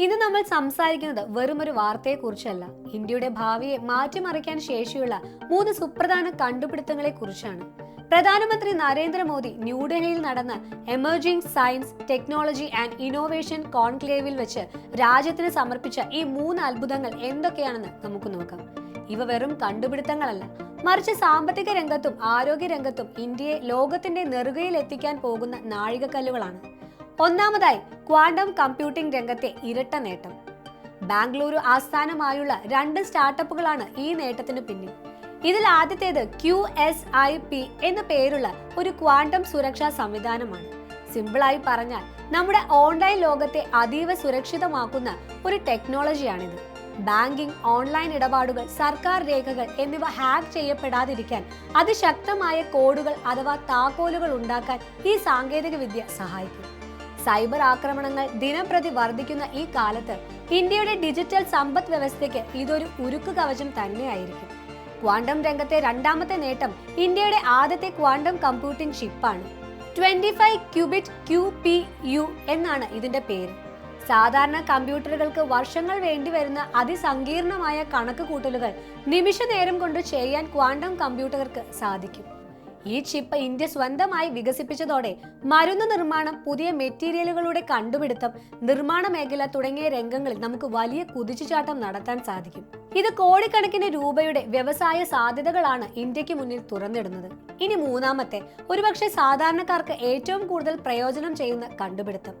ഇന്ന് നമ്മൾ സംസാരിക്കുന്നത് വെറും ഒരു വാർത്തയെക്കുറിച്ചല്ല. ഇന്ത്യയുടെ ഭാവിയെ മാറ്റിമറിക്കാൻ ശേഷിയുള്ള മൂന്ന് സുപ്രധാന കണ്ടുപിടുത്തങ്ങളെ കുറിച്ചാണ് പ്രധാനമന്ത്രി നരേന്ദ്രമോദി ന്യൂഡൽഹിയിൽ നടന്ന emerging science technology and innovation കോൺക്ലേവിൽ വെച്ച് രാജ്യത്തിന് സമർപ്പിച്ച ഈ മൂന്ന് അത്ഭുതങ്ങൾ എന്തൊക്കെയാണെന്ന് നമുക്ക് നോക്കാം. ഇവ വെറും കണ്ടുപിടുത്തങ്ങളല്ല. മറിച്ച് സാമ്പത്തിക രംഗത്തും ആരോഗ്യ രംഗത്തും ഇന്ത്യയെ ലോകത്തിന്റെ നെറുകയിൽ എത്തിക്കാൻ പോകുന്ന നാഴികക്കല്ലുകളാണ്. ഒന്നാമതായി ക്വാണ്ടം കമ്പ്യൂട്ടിംഗ് രംഗത്തെ ഇരട്ട നേട്ടം. ബാംഗ്ലൂരു ആസ്ഥാനമായുള്ള രണ്ട് സ്റ്റാർട്ടപ്പുകളാണ് ഈ നേട്ടത്തിന് പിന്നിൽ. ഇതിൽ ആദ്യത്തേത് ക്യു എസ് ഐ പി എന്ന പേരുള്ള ഒരു ക്വാണ്ടം സുരക്ഷാ സംവിധാനമാണ്. സിമ്പിളായി പറഞ്ഞാൽ നമ്മുടെ ഓൺലൈൻ ലോകത്തെ അതീവ സുരക്ഷിതമാക്കുന്ന ഒരു ടെക്നോളജിയാണിത്. ബാങ്കിംഗ് ഓൺലൈൻ ഇടപാടുകൾ സർക്കാർ രേഖകൾ എന്നിവ ഹാക്ക് ചെയ്യപ്പെടാതിരിക്കാൻ അതിശക്തമായ കോഡുകൾ അഥവാ താക്കോലുകൾ ഉണ്ടാക്കാൻ ഈ സാങ്കേതിക വിദ്യ സഹായിക്കും. സൈബർ ആക്രമണങ്ങൾ ദിനംപ്രതി വർദ്ധിക്കുന്ന ഈ കാലത്ത് ഇന്ത്യയുടെ ഡിജിറ്റൽ സമ്പദ് വ്യവസ്ഥയ്ക്ക് ഇതൊരു ഉരുക്കു കവചം തന്നെയായിരിക്കും. ക്വാണ്ടം രംഗത്തെ രണ്ടാമത്തെ നേട്ടം ഇന്ത്യയുടെ ആദ്യത്തെ quantum computing ഷിപ്പാണ് twenty five qubit Q P U എന്നാണ് ഇതിന്റെ പേര്. സാധാരണ കമ്പ്യൂട്ടറുകൾക്ക് വർഷങ്ങൾ വേണ്ടിവരുന്ന അതിസങ്കീർണമായ കണക്ക് കൂട്ടലുകൾ നിമിഷ നേരം കൊണ്ട് ചെയ്യാൻ ക്വാണ്ടം കമ്പ്യൂട്ടർക്ക് സാധിക്കും. ഈ ചിപ്പ് ഇന്ത്യ സ്വന്തമായി വികസിപ്പിച്ചതോടെ മരുന്ന് നിർമ്മാണം പുതിയ മെറ്റീരിയലുകളുടെ കണ്ടുപിടുത്തം നിർമ്മാണ മേഖല തുടങ്ങിയ രംഗങ്ങളിൽ നമുക്ക് വലിയ കുതിച്ചുചാട്ടം നടത്താൻ സാധിക്കും. ഇത് കോടിക്കണക്കിന് രൂപയുടെ വ്യവസായ സാധ്യതകളാണ് ഇന്ത്യയ്ക്ക് മുന്നിൽ തുറന്നിടുന്നത്. ഇനി മൂന്നാമത്തെ ഒരുപക്ഷെ സാധാരണക്കാർക്ക് ഏറ്റവും കൂടുതൽ പ്രയോജനം ചെയ്യുന്ന കണ്ടുപിടുത്തം.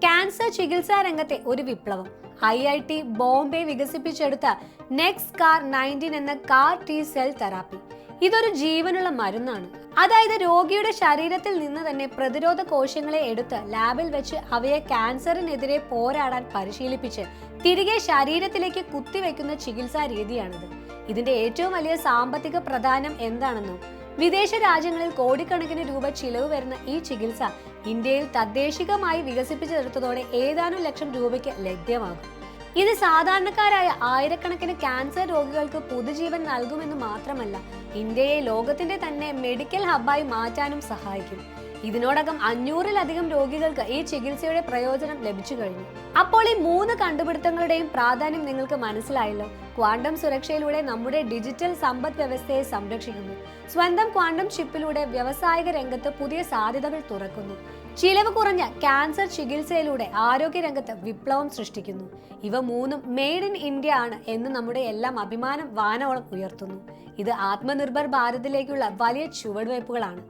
ക്യാൻസർ ചികിത്സാ രംഗത്തെ ഒരു വിപ്ലവം. ഐ ഐ ടി ബോംബെ വികസിപ്പിച്ചെടുത്ത നെക്സ്റ്റ് കാർ നയന്റീൻ എന്ന കാർ ടി സെൽ തെറാപ്പി ഇതൊരു ജീവനുള്ള മരുന്നാണ്. അതായത് രോഗിയുടെ ശരീരത്തിൽ നിന്ന് തന്നെ പ്രതിരോധ കോശങ്ങളെ എടുത്ത് ലാബിൽ വെച്ച് അവയെ ക്യാൻസറിനെതിരെ പോരാടാൻ പരിശീലിപ്പിച്ച് തിരികെ ശരീരത്തിലേക്ക് കുത്തിവെക്കുന്ന ചികിത്സാ രീതിയാണിത്. ഇതിന്റെ ഏറ്റവും വലിയ സാമ്പത്തിക പ്രധാനം എന്താണെന്നും? വിദേശ രാജ്യങ്ങളിൽ കോടിക്കണക്കിന് രൂപ ചിലവ് വരുന്ന ഈ ചികിത്സ ഇന്ത്യയിൽ തദ്ദേശികമായി വികസിപ്പിച്ചെടുത്തതോടെ ഏതാനും ലക്ഷം രൂപയ്ക്ക് ലഭ്യമാകും. ഇത് സാധാരണക്കാരായ ആയിരക്കണക്കിന് ക്യാൻസർ രോഗികൾക്ക് പുതുജീവൻ നൽകുമെന്ന് മാത്രമല്ല ഇന്ത്യയെ ലോകത്തിന്റെ തന്നെ മെഡിക്കൽ ഹബ്ബായി മാറ്റാനും സഹായിക്കും. ഇതിനോടകം അഞ്ഞൂറിലധികം രോഗികൾക്ക് ഈ ചികിത്സയുടെ പ്രയോജനം ലഭിച്ചു കഴിഞ്ഞു. അപ്പോൾ ഈ മൂന്ന് കണ്ടുപിടുത്തങ്ങളുടെയും പ്രാധാന്യം നിങ്ങൾക്ക് മനസ്സിലായല്ലോ? ക്വാണ്ടം സുരക്ഷയിലൂടെ നമ്മുടെ ഡിജിറ്റൽ സമ്പദ് വ്യവസ്ഥയെ സംരക്ഷിക്കുന്നു. സ്വന്തം ക്വാണ്ടം ഷിപ്പിലൂടെ വ്യവസായിക രംഗത്ത് പുതിയ സാധ്യതകൾ തുറക്കുന്നു. ചിലവ് കുറഞ്ഞ ക്യാൻസർ ചികിത്സയിലൂടെ ആരോഗ്യരംഗത്ത് വിപ്ലവം സൃഷ്ടിക്കുന്നു. ഇവ മൂന്നും മെയ്ഡ് ഇൻ ഇന്ത്യ ആണ് എന്ന് നമ്മുടെ എല്ലാം അഭിമാനം വാനോളം ഉയർത്തുന്നു. ഇത് ആത്മനിർഭർ ഭാരതിലേക്കുള്ള വലിയ ചുവടുവയ്പ്പുകളാണ്.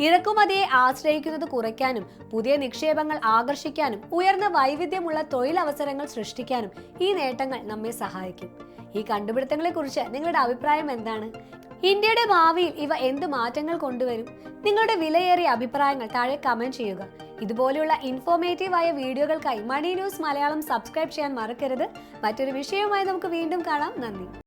ഇറക്കുമതിയെ ആശ്രയിക്കുന്നത് കുറയ്ക്കാനും പുതിയ നിക്ഷേപങ്ങൾ ആകർഷിക്കാനും ഉയർന്ന വൈവിധ്യമുള്ള തൊഴിലവസരങ്ങൾ സൃഷ്ടിക്കാനും ഈ നേട്ടങ്ങൾ നമ്മെ സഹായിക്കും. ഈ കണ്ടുപിടുത്തങ്ങളെക്കുറിച്ച് നിങ്ങളുടെ അഭിപ്രായം എന്താണ്? ഇന്ത്യയുടെ ഭാവിയിൽ ഇവ എന്ത് മാറ്റങ്ങൾ കൊണ്ടുവരും? നിങ്ങളുടെ വിലയേറിയ അഭിപ്രായങ്ങൾ താഴെ കമന്റ് ചെയ്യുക. ഇതുപോലെയുള്ള ഇൻഫോർമേറ്റീവ് ആയ വീഡിയോകൾക്കായി മണി ന്യൂസ് മലയാളം സബ്സ്ക്രൈബ് ചെയ്യാൻ മറക്കരുത്. മറ്റൊരു വിഷയവുമായി നമുക്ക് വീണ്ടും കാണാം. നന്ദി.